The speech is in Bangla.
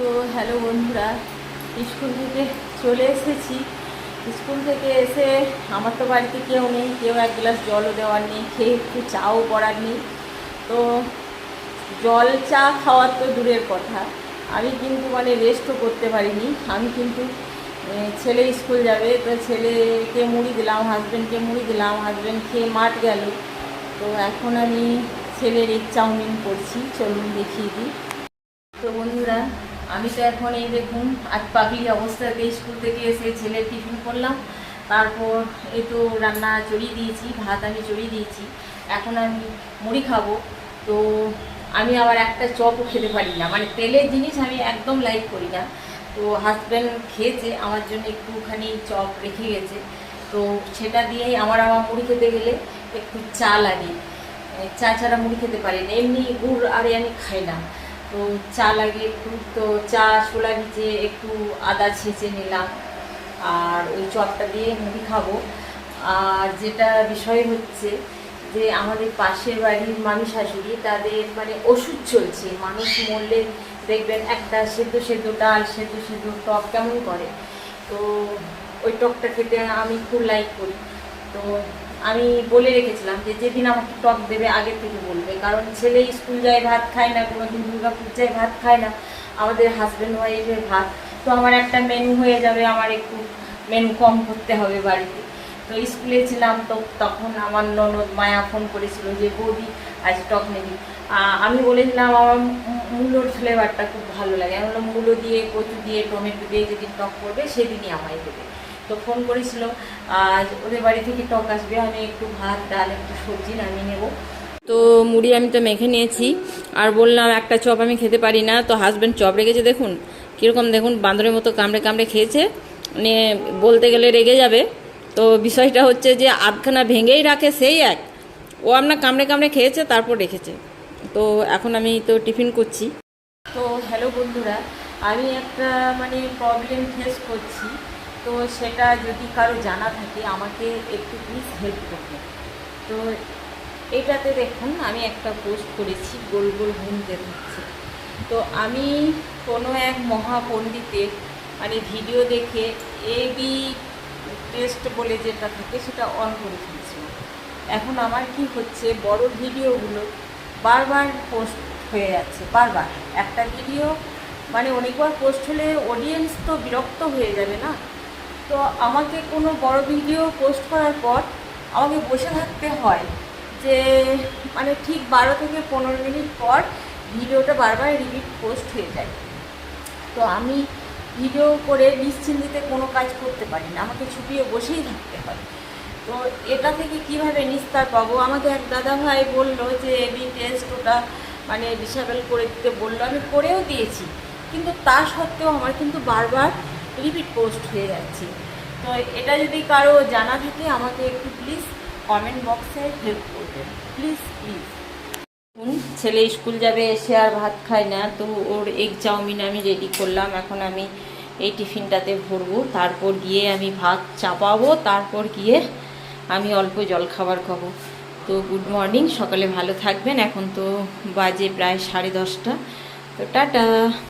তো হ্যালো বন্ধুরা, স্কুল থেকে চলে এসেছি। স্কুল থেকে এসে আমার তো বাড়িতে কেউ নেই, কেউ এক গ্লাস জলও দেওয়ার নেই খেয়ে একটু চাও করার নেই। তো জল, চা খাওয়ার তো দূরের কথা। আমি কিন্তু মানে রেস্টও করতে পারিনি। আমি কিন্তু ছেলে স্কুল যাবে, তো ছেলেকে মুড়ি দিলাম হাজব্যান্ডকে মুড়ি দিলাম হাজব্যান্ড খেয়ে মাঠ গেল। তো এখন আমি ছেলের এগ চাউমিন করছি, চলুন দেখিয়ে দিই। তো বন্ধুরা আমি তো এখন এই দেখুন, আজ পাগলি অবস্থাতে স্কুল থেকে এসে ছেলের টিফিন করলাম। তারপর এই তো রান্না চড়িয়ে দিয়েছি, ভাত আমি চড়িয়ে দিয়েছি। এখন আমি মুড়ি খাব। তো আমি আবার একটা চপও খেতে পারি না। মানে তেলের জিনিস আমি একদম লাইক করি না। তো হাজব্যান্ড খেয়েছে, আমার জন্য একটুখানি চপ রেখে গেছে। তো সেটা দিয়েই আমার আমার মুড়ি খেতে গেলে একটু চা লাগে চা ছাড়া মুড়ি খেতে পারি না। এমনি গুড় আরে আমি খাই না। তো চা লাগে একটু, তো চা ছোলা ভিজে একটু আদা ছেঁচে নিলাম। আর ওই চপটা দিয়ে মুড়ি খাব। আর যেটা বিষয় হচ্ছে যে আমাদের পাশের বাড়ির মানুষ শাশুড়ি তাদের মানে ওষুধ চলছে। মানুষ মরলে দেখবেন একটা সেদ্ধ সেদ্ধ ডাল, সেদ্ধ সেদ্ধ টক কেমন করে। তো ওই টকটা খেতে আমি খুব লাইক করি। তো আমি বলে রেখেছিলাম যে যেদিন আমাকে টক দেবে, আগের থেকে বলবে। কারণ ছেলে স্কুল যায়, ভাত খায় না কোনো দিন দুর্গাপুর যায়, ভাত খায় না। আমাদের হাজব্যান্ড ওয়াইফের ভাত। তো আমার একটা মেনু হয়ে যাবে, আমার একটু মেনু কম করতে হবে বাড়িতে। তো স্কুলে ছিলাম, তো তখন আমার ননদ মায়া ফোন করেছিল যে, বৌদি, আজ টক নেবি। আমি বলেছিলাম আমার মূলোর ফ্লেভারটা খুব ভালো লাগে। আমি বললাম, মূলো দিয়ে, কচু দিয়ে, টমেটো দিয়ে যেদিন টক করবে, সেদিনই আমায় দেবে। তো ফোন করেছিল, আজ ওদের বাড়ি থেকে টক আসবে, আমি একটু ভাত, ডাল, একটু সবজি নামিয়ে নেব। তো মুড়ি আমি তো মেখে নিয়েছি, আর বললাম, একটা চপ আমি খেতে পারি না। তো হাজব্যান্ড চপ রেখেছে, দেখুন, কীরকম দেখুন, বান্দরের মতো কামড়ে কামড়ে খেয়েছে মানে বলতে গেলে রেগে যাবে। তো বিষয়টা হচ্ছে যে, আধখানা ভেঙেই রাখে, সেই এক। ও আপনার কামড়ে কামড়ে খেয়েছে, তারপর রেখেছে। তো এখন আমি তো টিফিন করছি। তো হ্যালো বন্ধুরা, আমি একটা মানে প্রবলেম ফেস করছি। তো সেটা যদি কারও জানা থাকে, আমাকে একটু প্লিজ হেল্প করবে। তো এটাতে দেখুন, আমি একটা পোস্ট করেছি, গোল গোল ঘুমতে হচ্ছে তো আমি কোনো এক মহাপণ্ডিতের মানে ভিডিও দেখে এ বি টেস্ট বলে যেটা থাকে, সেটা অন করে ফেলেছিলাম। এখন আমার কি হচ্ছে, বড় ভিডিওগুলো বারবার পোস্ট হয়ে যাচ্ছে, বারবার। একটা ভিডিও মানে অনেকবার পোস্ট হলে অডিয়েন্স তো বিরক্ত হয়ে যাবে না? তো আমাকে কোনো বড় ভিডিও পোস্ট করার পর আমাকে বসে থাকতে হয় যে মানে ঠিক বারো থেকে পনেরো মিনিট পর ভিডিওটা বারবার রিপিট পোস্ট হয়ে যায়। তো আমি ভিডিও করে নিশ্চিন্তিতে কোনো কাজ করতে পারি না, আমাকে ছুপিয়ে বসেই থাকতে হয়। তো এটা থেকে কীভাবে নিস্তার পাবো? আমাকে এক দাদা ভাই বলল যে এবি টেস্ট ওটা মানে ডিসেবল করে দিতে বলল। আমি করেও দিয়েছি, কিন্তু তা সত্ত্বেও আমার কিন্তু বারবার রিপিট পোস্ট হয়ে যাচ্ছে। তো এটা যদি কারও জানা থাকে, আমাকে একটু প্লিজ কমেন্ট বক্সে হেল্প করবেন। প্লিজ প্লিজ ছেলে স্কুল যাবে, এসে আর ভাত খায় না, তো ওর এগ চাউমিন আমি রেডি করলাম, এখন আমি এই টিফিনটাতে ভরবো। তারপর গিয়ে আমি ভাত চাপাবো, তারপর গিয়ে আমি অল্প জল খাবার খাব। তো গুড মর্নিং সকালে ভালো থাকবেন, এখন তো বাজে প্রায় সাড়ে দশটা। তো টাটা।